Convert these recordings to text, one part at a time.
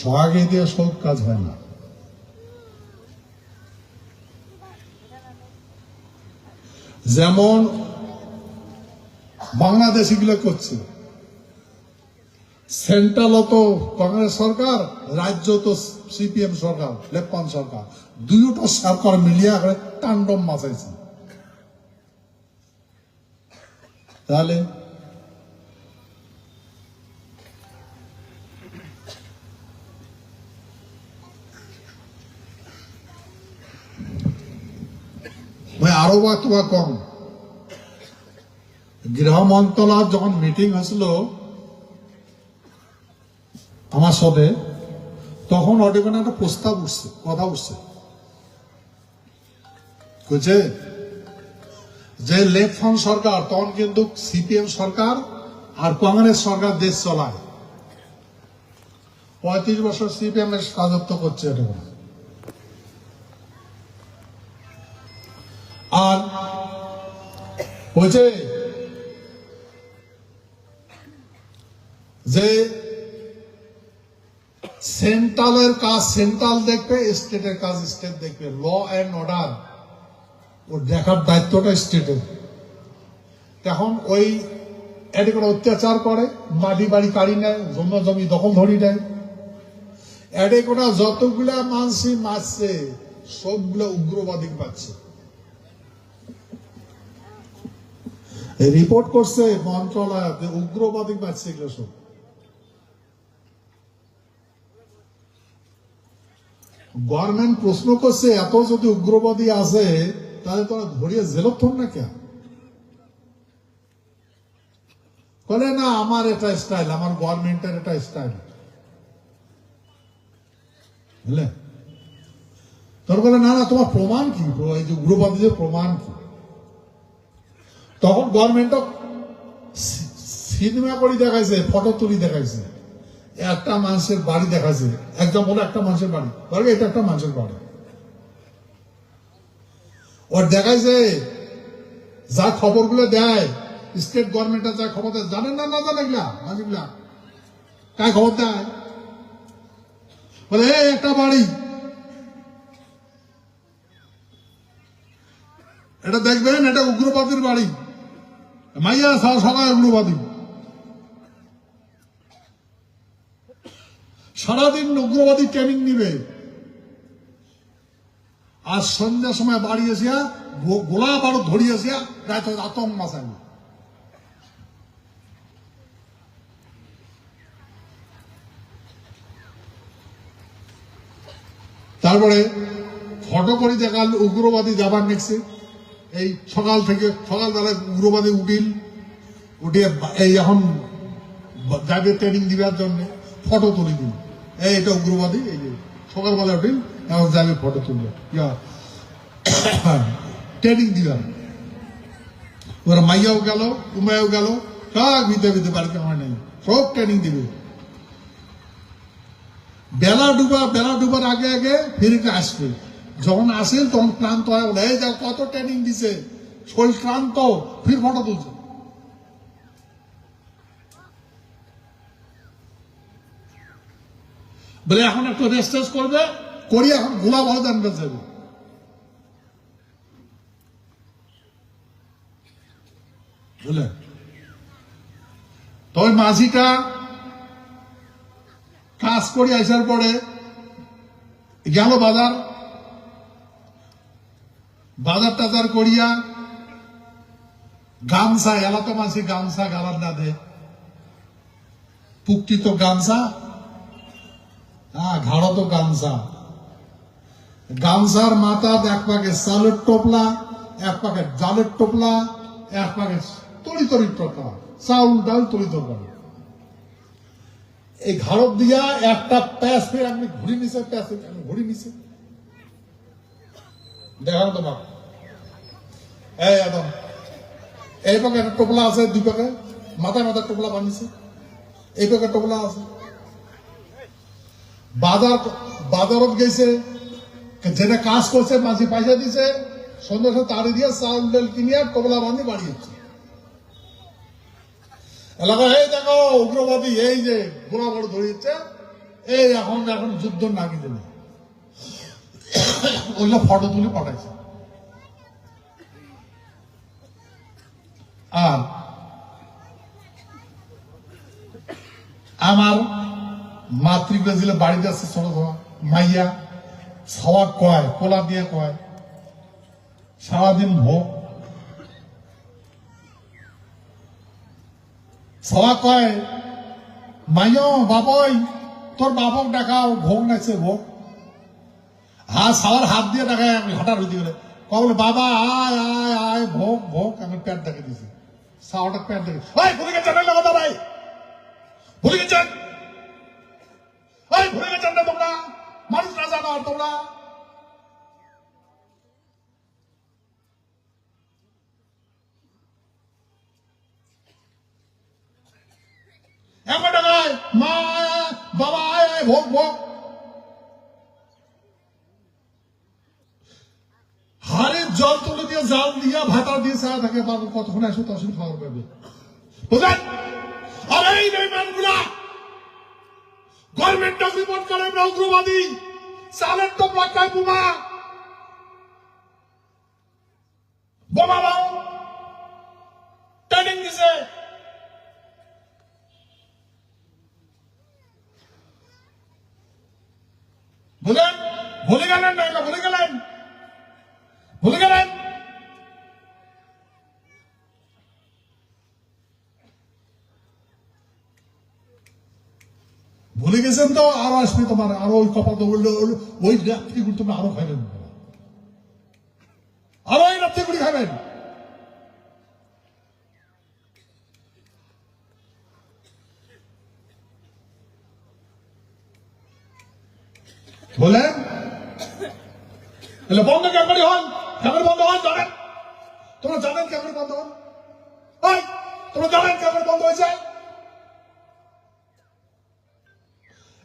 সোহাগে দিয়ে সব কাজ হয় না। যেমন বাংলাদেশ এগুলো করছে। সেন্ট্রাল তো কংগ্রেস সরকার, রাজ্য তো সিপিএম সরকার লেপান সরকার। দুইটা সরকার মিলিয়ে করে তাণ্ডব মাচাইছে তাহলে আরও বা তোমার কম। গৃহ মন্ত্রণালয় যখন মিটিং হয়েছিল আমার সাথে তখন ওখানে একটা প্রস্তাব উঠছে, কথা উঠছে। বুঝছে যে লেফট ফ্রন্ট সরকার তখন কিন্তু সিপিএম সরকার আর কংগ্রেস সরকার দেশ চলায়। পঁয়ত্রিশ বছর সিপিএম এর রাজত্ব করছে এটা আর বলছে যে সেন্ট্রালের কাজ, সেন্ট্রাল দেখবে, স্টেটের কাজ, স্টেট দেখবে। Law and order. ওর দেখার দায়িত্বটা স্টেটের। তখন ওই এটি করে অত্যাচার করে, মাটি বাড়ি কাড়ি নেয়, জমি জমি দখল ধরি নেয়। এডে করে যতগুলা মানসি মারছে, সবগুলা উগ্রবাদী পাচ্ছে রিপোর্ট করছে মন্ত্রণালয়, যে উগ্রবাদী মারছে এগুলো সব। গভর্নমেন্ট প্রশ্ন করছে, এত যদি উগ্রবাদী আছে, তাহলে তোরা ধরিয়ে জেলত না কেন? বলে, না, আমার এটা স্টাইল আমার গভর্নমেন্টের এটা স্টাইল বুঝলে তোর বলে, না না, তোমার প্রমাণ কি? এই যে উগ্রবাদীদের প্রমাণ কি? তখন গভর্নমেন্ট সিনেমা করে দেখাইছে ফটো তুলি দেখাইছে। একটা মানুষের বাড়ি দেখাইছে। একদম বলে একটা মানুষের বাড়ি। বলে এটা একটা মানুষের বাড়ি। ওর দেখাইছে, যা খবরগুলো দেয় স্টেট গভর্নমেন্টের যা খবর দেয়, জানেন না না জানে এগুলা? মানুষগুলা কায় খবর দেয়? বলে, এই, একটা বাড়ি। এটা দেখবেন, এটা উগ্রবাদীর বাড়ি। মাইয়া সব সবাই সারাদিন উগ্রবাদী ট্রেনিং নিবে। আর সন্ধ্যার সময় বাড়ি এসিয়া গো- গোলা বারো ধরি এসিয়া রাত আতঙ্ক তারপরে ফটো করে দেখাল উগ্রবাদী যাবার নেক্সে এই সকাল থেকে সকালবেলায় উগ্রবাদী উঠিল উঠে এই এখন যাবে ট্রেনিং দিবার জন্য ফটো তুলে দিল এই এটা উগ্রবাদী, এই যে সকালবেলা উঠিল, এখন যাবে ফটো তুলবে। ট্রেনিং দিলাম। ওরা মাইয়াও গেল উমায়াও গেল, সব ভিতরে ভিতরে বাড়িতে আমার নেই, সব ট্রেনিং দিবে। বেলা ডুবা, বেলা ডুবার আগে আগে ফিরিতে আসবে। যখন আসেন, তখন ক্লান্ত হয়, বলে, এই যা কত ট্রেনিং দিছে। শরীর ক্লান্ত, ফির ফটো তুলছে। বলে, এখন একটু রেস্ট টেস্ট করবে, করি, এখন গোলা ভালো জানবে যাবে বুঝলেন তবে মাঝিটা কাজ করে আসার পরে গেল বাজার বাজার টাজার করিয়া গামছা এলাকা মাসি গামছা গালার না দে। পুক্তি তো গামছা হ্যাঁ ঘাড়ো তো গামছা। গামছার মাথা এক পাকে চালের টোপলা, এক পাকে জালের টোপলা, এক পাকে তরি তরি টোপলা, চাউল ডাল তরি তরকারি। এই ঘাড়ত দিয়া একটা প্যাস ফের আপনি ঘুরি নিছে প্যাস ঘুরি নিছে। পাকে একটা টোপলা আছে মাথায় মাথায় টোপলা টোপলা আছে। বাজার, বাজারত গেছে যেটা কাজ করছে, মাঝে পয়সা দিছে, সন্ধ্যা তাড়ি দিয়ে চাউল ডাল কিনিয়া টোপলা বান্ধি বাড়িয়েছে এলাকা, এই দেখো, উগ্রবাদী, এই যে গোলা বড় ধরিয়েছে, এই এখন এখন যুদ্ধ নাকি দিলে ওইগুলো ফটো তুলে পাঠাইছে। আর আমার মাতৃ ব্রাজিলে বাড়িতে আছে ছোট ছোট মাইয়া, ছাওয়া কয় কোলা দিয়ে কয়, সারাদিন ভোগ। ছাওয়া কয়, মাইয়, বাবই, তোর বাপক ডাকাও, ভোগ নাইছে, ভোগ। হ্যাঁ সাওয়ার হাত দিয়ে দেখায় আমি হঠাৎ হইতে গেলে কবলে বাবা, আয় আয় আয়, ভোগ ভোগ, আমি প্যান্ট দেখে দিয়েছি। সাওয়াটা প্যান্ট দেখে ভুলে গেছেন নাই ভুলে গেছেন? ভুলে গেছেন তোমরা? মানুষ না জানো আর তোমরা মা, বাবা, আয় আয়, ভোগ ভোগ। হাড়ের জল তুলে দিয়ে, জাল দিয়া ভাতা দিয়ে সারা থাকে, বাবু কতক্ষণ আসো তখন খাওয়ার পাবে। বুঝলেন? আর এই বেমানগুলা গভর্নমেন্ট উগ্রবাদী চালের তো বোমা বোমা। ভুলে তো আরও আসবে তোমার, আরও ওই কপাল তো ওই রাত্রি গুলো তুমি আরও খাইবেন আরও ওই রাত্রি গুলি খাবেন বলেন তাহলে বন্ধ করে হন কেমন বন্ধ হন জানেন তোমরা জানেন কেমন বন্ধ হন? তোমরা জানেন কেমন বন্ধ হয়েছে?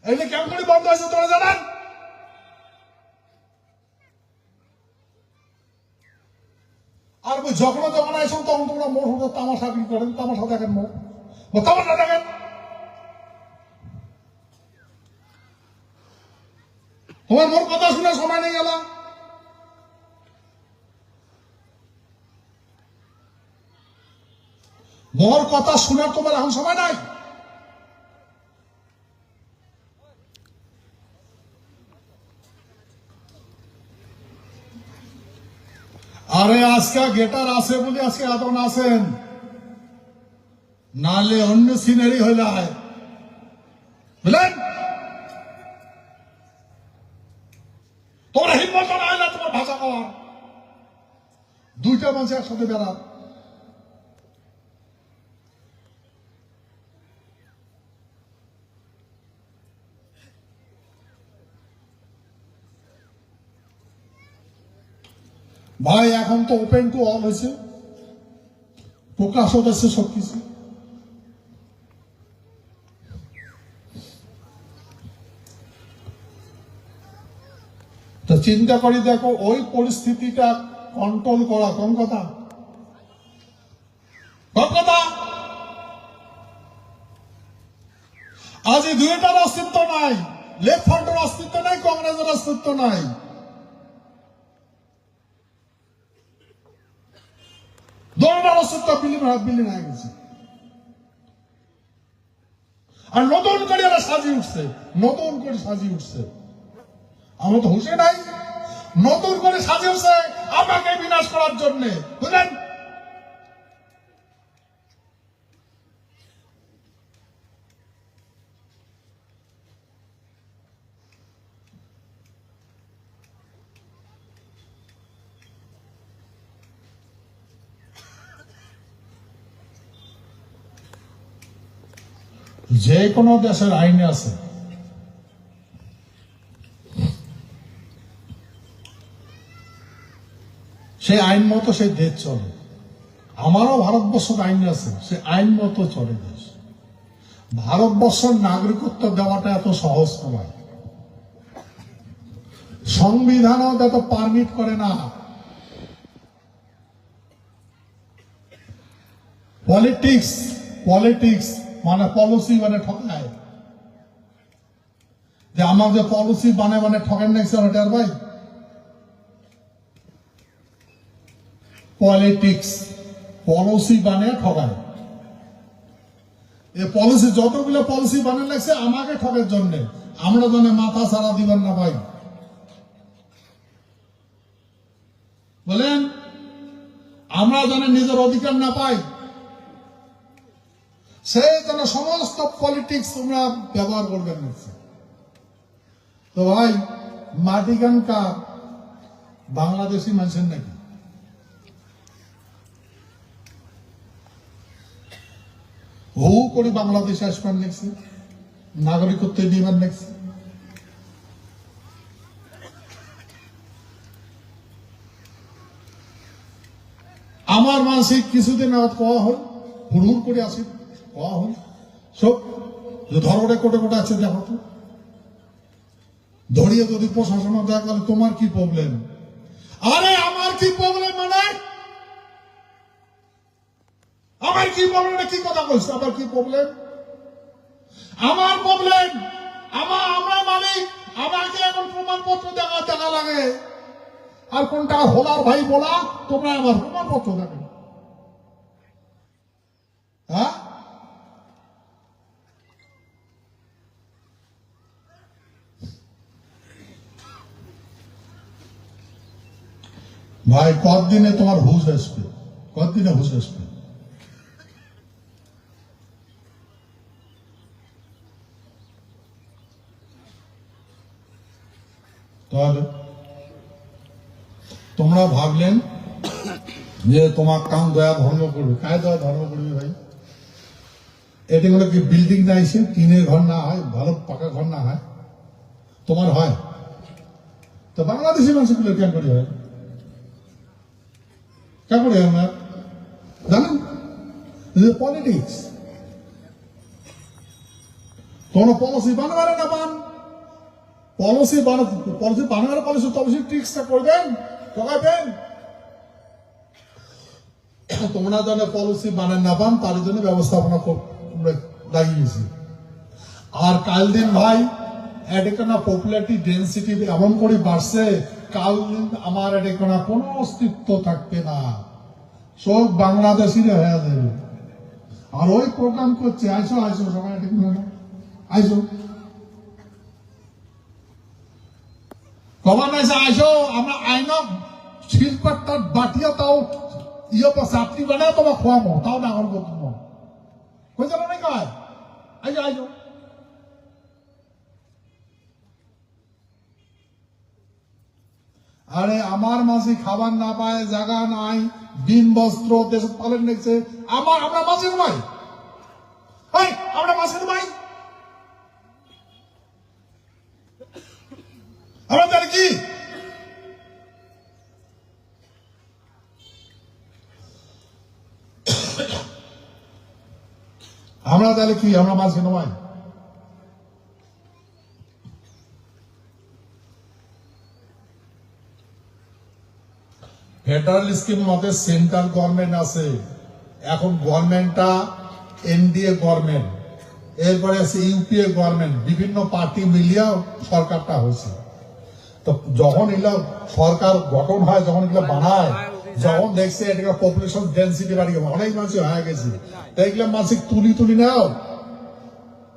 এই কেমন করে বন্ধ হয়েছে তোমরা জানেন। আর ওই যখন যখন আইসো তখন তোমরা মোর হতো তামাশা কি করেন, তামাশা দেখেন ও, তামাশা দেখেন। তোমার মোর কথা শুনে সময় নেই গেলাম মোর কথা শোনার তোমার এখন সময় নাই? আরে আজকে গেটার আছে বলে আজকে এতক্ষণ আসেন নালে অন্য সিনারি হইলে বুঝলেন? তোমার হিম্মত না না তোমার ভাষা কওয়ার। দুইটা মানুষ একসাথে বেড়ান ভাই, এখন তো ওপেন টু অল হয়েছে। প্রকাশ হতেছে সবকিছু। তো চিন্তা করি, দেখো, ওই পরিস্থিতিটা কন্ট্রোল করা কোন কথা? কোন কথা? আজ এই দুইটার অস্তিত্ব নাই, লেফট ফ্রন্টের অস্তিত্ব নাই, কংগ্রেসের অস্তিত্ব নাই। অস্তিত্ব বিলীন বিলীন হয়ে গেছে। আর নতুন করে এরা সাজিয়ে উঠছে, নতুন করে সাজিয়ে উঠছে। আমার তো হুসে নাই। নতুন করে সাজিয়েছে আমাকে বিনাশ করার জন্য। বুঝলেন? যে কোনো দেশের আইনে আছে। সেই আইন মতো সে দেশ চলে। আমারও ভারতবর্ষের আইন আছে সে আইন মতো চলে দেশ। ভারতবর্ষের নাগরিকত্ব দেওয়াটা এত সহজ নয়। সংবিধানও এত পারমিট করে না। পলিটিক্স পলিটিক্স মানে পলিসি মানে ঠকায়। যে আমার যে পলিসি বানে বানে ঠকেন নাকছে ওটার ভাই? পলিটিক্স পলিসি বানিয়ে ঠকায়। এই পলিসি যতগুলো পলিসি বানিয়ে লাগছে, আমাকে ঠকের জন্য। আমরা জানে মাথা সারা দিবেন না ভাই। বলেন, আমরা যেন নিজের অধিকার না পাই। সেই যেন সমস্ত পলিটিক্স তোমরা ব্যবহার করবেন তো ভাই মাটিগান কার বাংলাদেশি মানুষের নাকি? হু করে বাংলাদেশে আসবার নেছি নাগরিকত্ব নিবার নেছি আমার মানসিক কিছুদিন আগত কোয়া হল হুড় করে আসি। কোয়া হল সব কোটে কোটে আছে, দেখো তো। ধরিয়ে যদি প্রশাসন দেখা গেলে তোমার কি প্রবলেম আরে, আমার কি প্রবলেম মানে? আমার কি প্রবলেম কি কথা বলছো? আমার কি প্রবলেম আমার প্রবলেম আমার আমরা মালিক, আমাকে এখন প্রমাণপত্র দেখা দেখা লাগে। আর কোনটা হোলার ভাই বলা, তোমরা আমার প্রমাণপত্র দেখো হ্যাঁ ভাই, কতদিনে তোমার হুশ আসবে? কতদিনে হুশ আসবে? তাহলে তোমরা ভাবলেন যে তোমার কাম দয়া ধর্ম করবে। কায় দয়া ধর্ম করবে ভাই? এতে করে কি বিল্ডিং না এসে টিনের ঘর না হয়? ভালো পাকা ঘর না হয়? তোমার হয়? তো বাংলাদেশি মানুষগুলো কেন করে হয়? হয় না জানেন পলিটিক্স কোন পলিসি বানাবারে না বান পলিসি পলিসি বানাবার পলিসি তো অবশ্যই ট্রিক্সটা করবেন ঠকাবেন তোমরা যেন পলিসি বানান না পান তার জন্য ব্যবস্থাপনা লাগিয়েছি আর কাল দিন ভাই এডিকোনা পপুলারিটি ডেন্সিটি এমন করে বাড়ছে কাল আমার এডিকোনা কোনো অস্তিত্ব থাকবে না। সব বাংলাদেশি হয়ে যাবে। আর ওই প্রোগ্রাম করছে, আইসো আইসো, সবাই আইসো। কমান এসে আইসো, আমরা আইন শিল্পাটার বাটিয়া তাও ইয়ে পাশে আপনি বানায় তোমার খোয়ামো তাও ডাঙর করতো কই যাব কয় আইসো আইসো। আরে আমার মাসি খাবার না পায়, জায়গা নাই দিন বস্ত্র দেশ পালন দেখছে। আমার, আমরা মাসির ভাই। আমরা মাসির ভাই। আমরা কি? আমরা তাহলে কি? আমরা মাছ কেন ফেডারেল স্কিম মতে সেন্ট্রাল গভর্নমেন্ট আছে। এখন গভর্নমেন্টটা এনডিএ গভর্নমেন্ট এরপরে আছে ইউপিএ গভর্নমেন্ট বিভিন্ন পার্টি মিলিয়ে সরকারটা হয়েছে। তো যখন এগুলো সরকার গঠন হয়, যখন এগুলো বানায়, যখন দেখছে এটা পপুলেশন ডেন্সিটি বাড়ি অনেক মানুষ হয়ে গেছে। তাই এগুলো মানসিক তুলি তুলি নাও।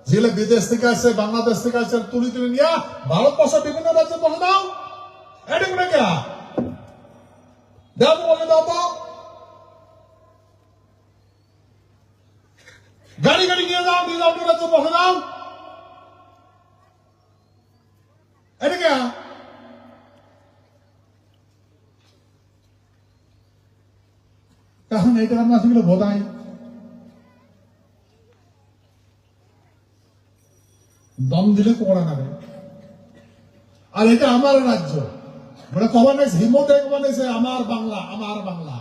যেগুলো বিদেশ থেকে আসছে, বাংলাদেশ থেকে আসছে, তুলি তুলি নিয়ে ভারতবর্ষের বিভিন্ন রাজ্যে বসে দাও। এটা করে দাও বলে দাও তো গাড়ি গাড়ি নিয়ে যাও নিয়ে যাও নিয়ে রাজ্যে বসে দাও এটা কে কারণ এটা আমরা সেগুলো বোধাই দম দিলে কোমরা নামে আর এটা আমার রাজ্য মানে কমান এসে হিম্মত এসে আমার বাংলা আমার বাংলা।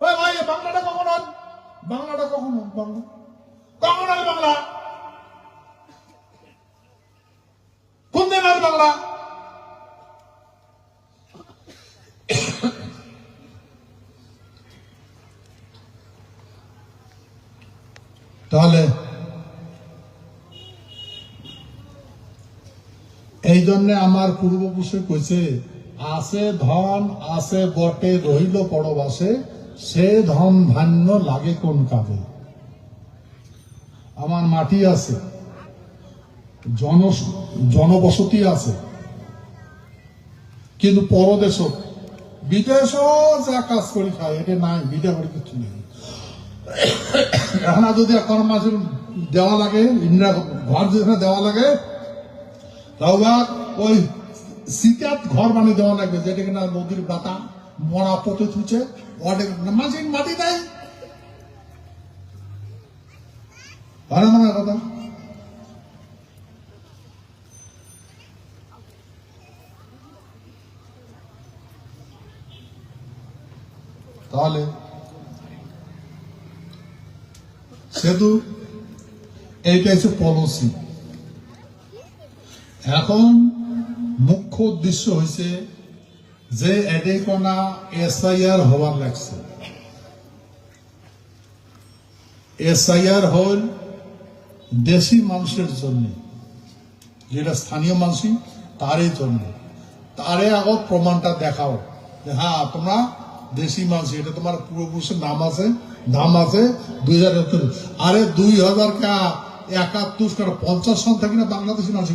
ওই ভাই বাংলাটা কখন হন বাংলাটা কখন হন বাংলা। কখন হন বাংলা? কোন দিন বাংলা? তাহলে এই জন্য আমার পূর্বপুরুষে কইছে, আছে ধন, আছে বটে, রহিল পরবাসে, সে ধন ধান্য লাগে কোন কাজে? আমার মাটি আছে, জন, জনবসতি আছে, কিন্তু পরদেশ বিদেশ যা কাজ করি খায় এটা নাই বিদেশ করে কিছু নেই। এখন যদি এখন মাসের দেওয়া লাগে, ইন্দিরা ঘর যেখানে দেওয়া লাগে, তাও ওই সিটাত ঘর বানিয়ে দেওয়া লাগবে, যেটা কিনা নদীর বাতা মরা পথে থুছে ওটা মাঝে মাটি দেয়। আমার কথা? তাহলে, সেতু, এইটা হচ্ছে পলিসি। এখন মুখ্য উদ্দেশ্য হয়েছে যে এডেকোনা এসআইআর হওয়ার লাগছে। এসআইআর হল দেশি মানুষের জন্য। যেটা স্থানীয় মানুষই তারই জন্য। তারে আগত প্রমাণটা দেখাও। যে হ্যাঁ তোমরা দেশি মানুষ, এটা তোমার পূর্বপুরুষের নাম আছে নাম আছে, দুই হাজার আরে দুই হাজার কা একাত্তর পঞ্চাশ সন থাকি না বাংলাদেশি মানুষ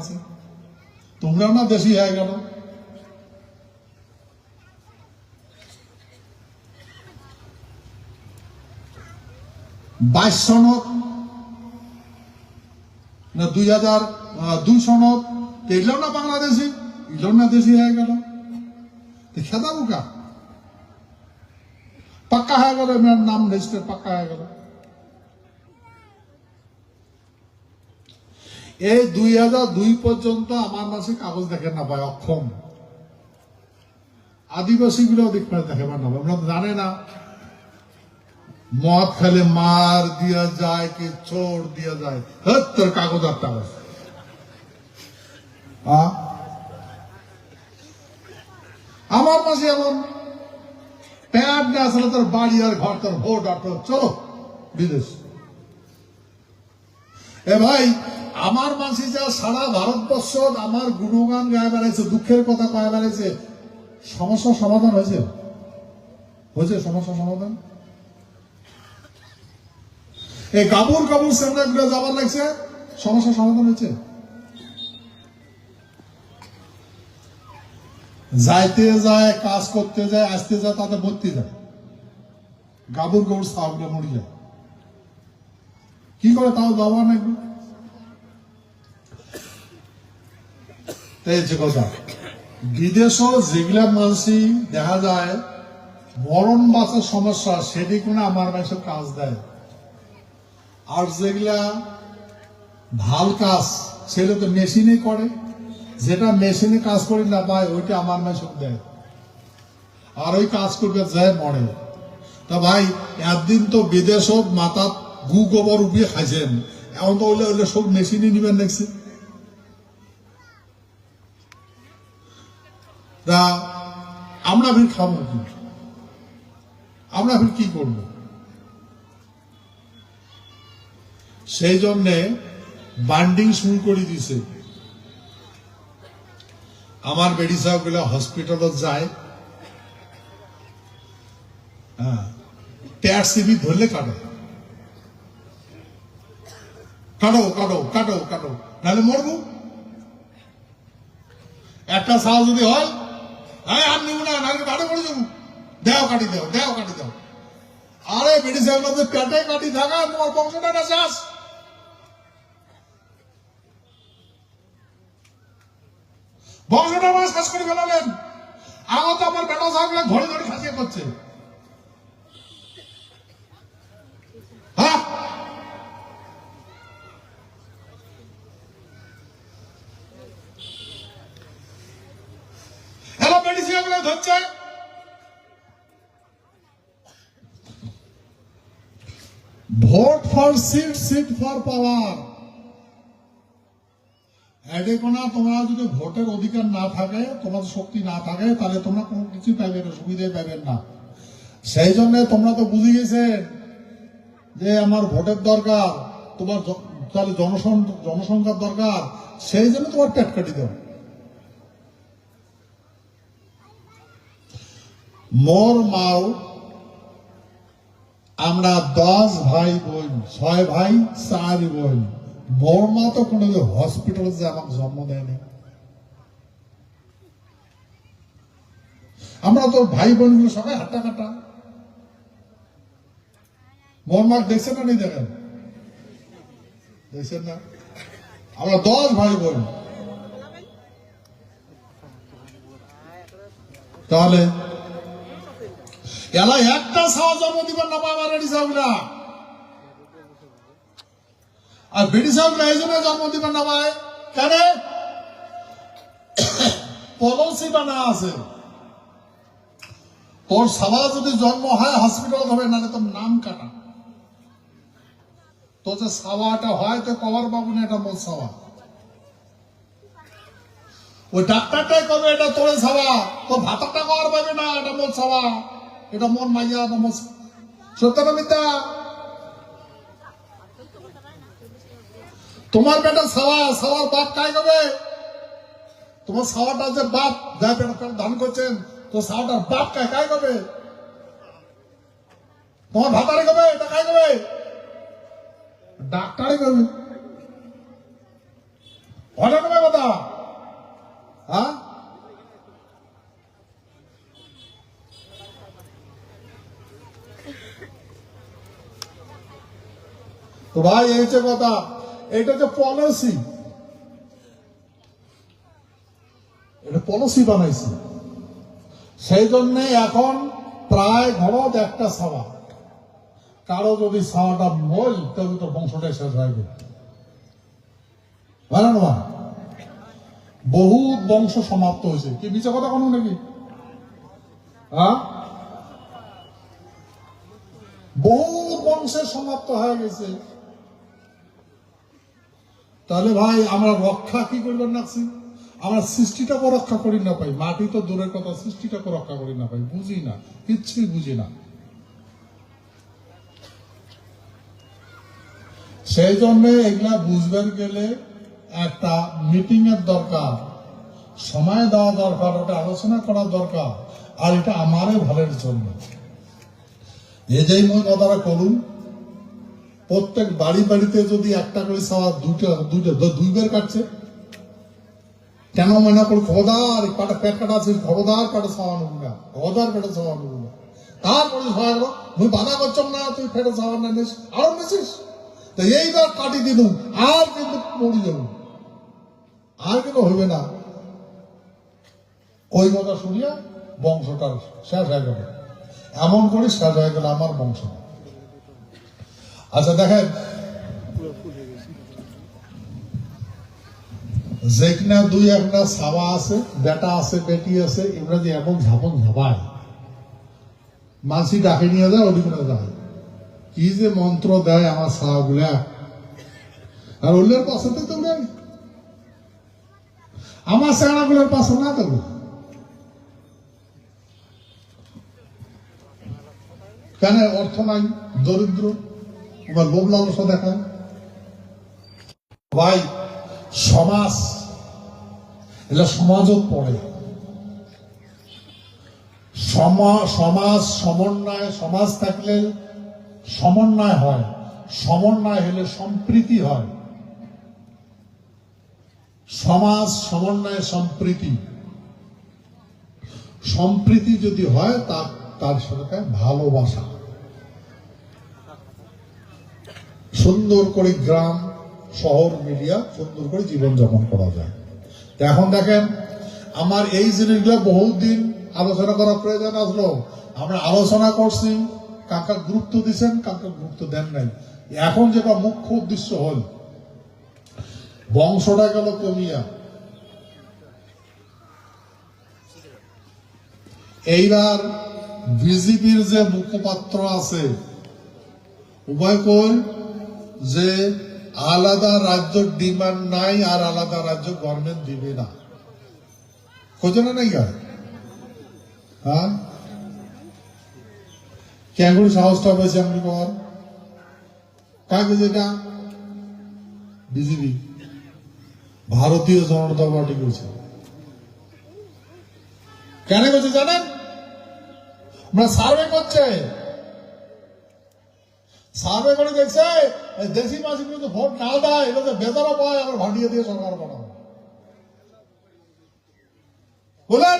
আছে? তোমরাও না দেশি হয়ে গেল? বাইশ সনদ না দুই হাজার দুই সনদ? তো এগুলো না বাংলাদেশি? এগুলো না দেশি হয়ে গেল? তো খেদা বুকা পাক্কা হয়ে গেল নাম রেজিস্টার পাক্কা হয়ে গেল। এই দুই হাজার দুই পর্যন্ত আমার মাসে কাগজ দেখে না পায় অক্ষম। আদিবাসী গুলো পায় দেখে না পায় আমরা জানে না। মদ খেলে মার দিয়া যায় কি চোর দিয়া যায়? হ্যাঁ তোর কাগজ আর টাগজ আমার মাসে এমন প্যান্ট না আসলে তোর বাড়ি আর ঘর, তোর ভোট আর চলো বিদেশ। এ ভাই আমার মাসি যা সারা ভারতবর্ষ আমার গুণগান গায়ে বেড়াইছে, দুঃখের কথা কয়ে বেড়াইছে সমস্যার সমাধান হয়েছে? হয়েছে সমস্যার সমাধান? এই কাবুর কাবুর সেন্টারগুলো যাবার লাগছে সমস্যার সমাধান হয়েছে? যাইতে যায়, কাজ করতে যায়, আসতে যায়, তাতে ভর্তি যায়। গাবুর গবুর সাহগুলো মরে যায়। কি করে তাও যাওয়া নাই? এই কথা, বিদেশও যেগুলা মানসি দেখা যায়, মরণ বাঁচার সমস্যা সেটি কোনো আমার মানুষের কাজ দেয় আর যেগুলা ভালো কাজ সেগুলো তো মেশিনে করে যেটা মেশিনে কাজ করে না পায় ওইটা আমার মানুষক দেয় আর ওই কাজ করবে যায় মরে তা ভাই, একদিন তো বিদেশ মাথা গু গোবর উবিয়ে খাইছেন এখন তো ওইলে ওইলে সব মেশিনে নিবেন দেখছি তা আমরা ফির খাব কি? আমরা ফির কি করব? সেই জন্যে বান্ডিং শুরু করে দিছে আমার বেডি সাহেবগুলো হসপিটালত যায়। হ্যাঁ সিবি ধরলে কাটো। কাটো কাটো কাটো কাটো। নাহলে মরবো। একটা সাল যদি হয় হ্যাঁ আর না, নাহলে কাটে দেও দেও কাটি দেও। আরে সাহেব পেটে কাটি থাকা, তোমার বংশটা না চাষ বংশটা আমার শেষ করে ফেলালেন। আগত আমার বেটা সাহেবরা ধরে ধরে খাসিয়ে করছে। হ্যাঁ? For seat seat for power এডেকোনা তোমরা যদি ভোটের অধিকার না থাকে, তোমাদের শক্তি না থাকে, তাহলে তোমরা কোনো কিছু পাইবে না, সুবিধাই পাইবেন না। সেই জন্য তোমরা তো বুঝে গেছেন যে আমার ভোটের দরকার, তোমার তাহলে জনসং- জনসংখ্যার দরকার, সেই জন্য তোমার পেট কাটি দেও। মোর মাও আমরা দশ ভাই বোন, ছয় ভাই, চার বোন। মোর মা তো কোনো হসপিটালে যে আমাকে জন্ম দেয়নি আমরা তো ভাই বোনগুলো সবাই হাট্টা কাটা। মোর মা দেখছেন না নেই দেখেন? দেখছেন না? আমরা দশ ভাই বোন। তাহলে এলা একটা সাওয়া জন্ম দিবেন না, বাবা রেডি সাহেবরা আর বেডি সাহেবরা এই জন্য জন্ম দিবেন না ভাই কেন? পলিসি বানা আছে। তোর সাবা যদি জন্ম হয় হসপিটাল হবে না তোর নাম কাটা। তোর যে সাওয়াটা হয়, তো কবার পাবো না, এটা মোর সাওয়া ওই ডাক্তারটাই কবে এটা তোরে সাওয়া তোর ভাতাটা কবার পাবে না, এটা মোর সাওয়া এটা মোর মাইয়া এটা মোর সত্য না তোমার বেটা সাওয়া, সাওয়ার বাপ কাই কবে তোমার সাওয়াটা যে বাপ, যা পেটা ধান করছেন তো সাওয়াটার বাপ কাই কাই কবে তোমার ভাতারে কবে? এটা কাই কবে? ডাক্তারে কবে? কবে কথা? হ্যাঁ? তো ভাই, এই হচ্ছে কথা এটা হচ্ছে পলিসি এটা পলিসি বানাইছি। সেই জন্য এখন প্রায় ঘরত একটা সাওয়া কারও যদি সাওয়াটা মই তবে তো বংশটা শেষ হয়ে গেল। বহু বংশ সমাপ্ত হয়েছে। কি মিছে কথা কোনো নাকি? হ্যাঁ? বহু বংশের সমাপ্ত হয়ে গেছে। তাহলে ভাই, আমরা রক্ষা কি করবেন নাকছি আমরা সৃষ্টিটাকে রক্ষা করি না পাই মাটি তো দূরের কথা সৃষ্টিটাকে রক্ষা করি না পাই বুঝি না, কিচ্ছুই বুঝি না। সেই জন্য এগুলা বুঝবেন গেলে একটা মিটিং এর দরকার। সময় দেওয়া দরকার, ওটা আলোচনা করা দরকার, আর এটা আমারই ভালোর জন্য। এই যেই মই কথাটা করুন প্রত্যেক বাড়ি বাড়িতে যদি একটা করে সাওয়া দুইটা দুইটা দুইবার কাটছে, কেন মনে করে খবরদার পাটা পেট কাটা আছে, খবরদার পাটা সাওয়া নেব না, খবরদার পেটে সাওয়া নেব না। তারপরে সাওয়া নেব মুই বাধা করছম না, তুই পেটে সাওয়া না নিস, আরও নিছিস তো এইবার কাটি দিলুম, আর কিন্তু মরি যাব আর কিন্তু হইবে না। ওই কথা শুনিয়া? বংশটা শেষ হয়ে গেল। এমন করে শেষ হয়ে গেল আমার বংশ। আচ্ছা দেখেন। যেখানে দুই একটা সাবা আছে, বেটা আছে, বেটি আছে এগুলো যে এমন ঝাপন ঝাপায় মানসি ডাকে নিয়ে যায়, ওদিকে যায়। কি যে মন্ত্র দেয় আমার সাহাগুলা আর ওগুলোর পাশে তো তোমরা আমার সেনাগুলোর পাশে না দেবো কেন অর্থ নাই? দরিদ্র। ওবার লোভ লালসা দেখায় ভাই, সমাজ এটা সমাজও পড়ে। সমাজ সমন্বয়, সমাজ থাকলে সমন্বয় হয়। সমন্বয় হলে সম্প্রীতি হয়। সমাজ সমন্বয় সম্প্রীতি। সম্প্রীতি যদি হয়, তার তার সাথে ভালোবাসা। সুন্দর করে গ্রাম, শহর মিলিয়া সুন্দর করে জীবনযাপন করা যায়। তো এখন দেখেন, আমার এই জিনিসগুলো বহুদিন আলোচনা করার প্রয়োজন আসলো। আমরা আলোচনা করছি, কাকা গুরুত্ব দিচ্ছেন কাকা গুরুত্ব দেন নাই। এখন যেটা মুখ্য উদ্দেশ্য হল, বংশটা গেল কমিয়া। এইবার বিজেপির যে মুখপাত্র আছে, উভয় কই? যে আলাদা রাজ্য ডিমান্ড নাই আর আলাদা রাজ্য গভর্নমেন্ট দিবে না। খোঁজে না নাই হ্যাঁ? কেন সাহসটা পেয়েছে আপনি কর কাকে যেটা? বিজেপি। ভারতীয় জনতা পার্টি করছে। কেন করছে জানেন? আমরা সার্ভে করছে। সার্ভে করে দেখছে দেশি মাসি কিন্তু ভোট না দেয় এটা বেতনও পায়, আবার ভাটিয়ে দিয়ে সরকার বানাবে বলেন,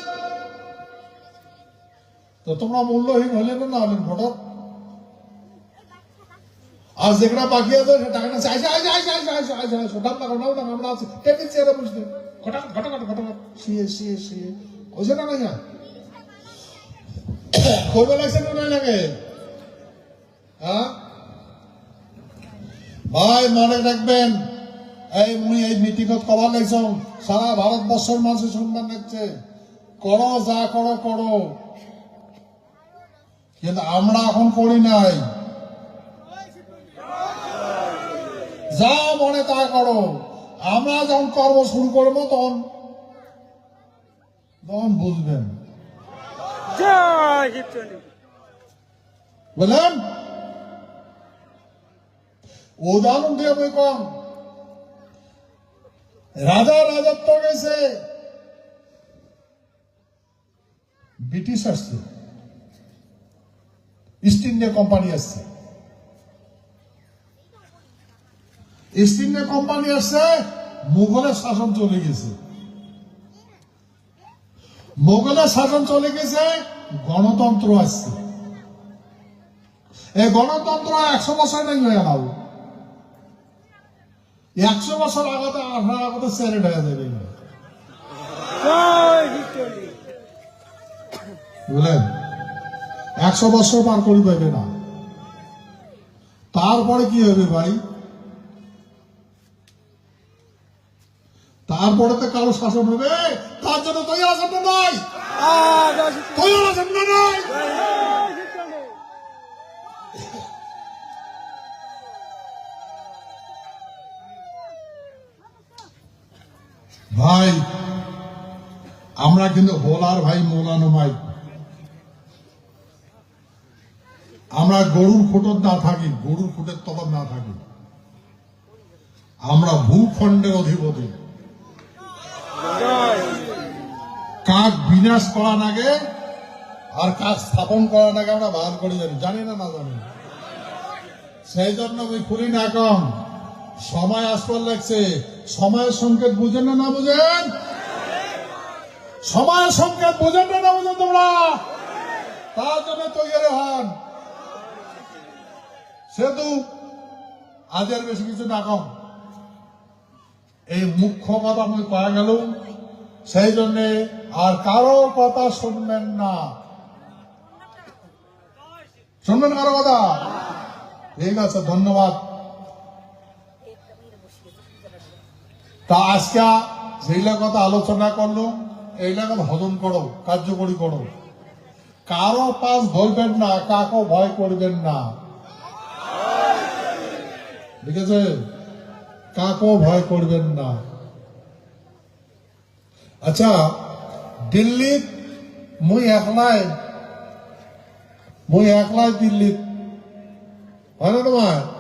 তো তোমরা মূল্যহীন হলে না হলেন ভোটার? আর যেখানে বাকি আছে টাকাটা টাকা টাকা আমরা আছি। টেবিল চেয়ারে বুঝতে। ঘটা ঘটা ঘটা ঘটা শিয়ে হয়েছে না না করবে লাগছে না লাগে? হ্যাঁ? ভাই মনে রাখবেন এই মুই এই মিটিংত কবার লাগছম সারা ভারতবর্ষের মানুষের সম্মান রাখছে করো যা করো করো। কিন্তু আমরা এখন করি নাই। যা মনে তা করো। আমরা যখন কর্ম শুরু করব তখন তখন বুঝবেন। বুঝলেন? উদাহরণ দিয়ে কম রাজা রাজত্ব গেছে ব্রিটিশ আসছে ইস্ট ইন্ডিয়া কোম্পানি আসছে। ইস্ট ইন্ডিয়া কোম্পানি আসছে, মুঘলের শাসন চলে গেছে। মোগলের শাসন চলে গেছে, গণতন্ত্র আসছে। এই গণতন্ত্র একশো বছর নেই হয়ে গেল একশো বছর আগতে আঠারো আগতে সেরেট হয়ে যাবে বুঝলেন? একশো বছর পার করি পাইবে না। তারপরে কি হবে ভাই? তারপরে তো কারও শাসন হবে। তার জন্য তৈরি আছেন না নাই তৈরি আছেন না নাই ভাই, আমরা কিন্তু হোলার ভাই, মৌলানো ভাই। আমরা গরুর খুঁটত না থাকি, গরুর খুঁটের তলত না থাকি। আমরা ভূখণ্ডের অধিপতি। কাক বিনাশ করার আগে আর কাজ স্থাপন করার আগে আমরা ভালো করে জানি। জানি না না জানি। সেই জন্য ওই খুলি না কম সময় আসবার লাগছে। সময়ের সংকেত বুঝেন না না বুঝেন? সময়ের সংকেত বুঝেন না না বুঝেন তোমরা? তার জন্য তৈরি হন। সেতু আজের বেশি কিছু না কম। এই মুখ্য কথা আমি পাওয়া গেল। সেই জন্যে আর কারও কথা শুনবেন না। শুনবেন কারও কথা? ঠিক আছে, ধন্যবাদ। তা আজকে যেইলা কথা আলোচনা করল এইলা কথা হজম করো, কার্যকরী করো। কারও পাশ ধরবেন না কাকও ভয় করবেন না। ঠিক আছে? কাকও ভয় করবেন না। আচ্ছা দিল্লিত মুই একলাই মুই একলাই দিল্লিত। হয় না তোমার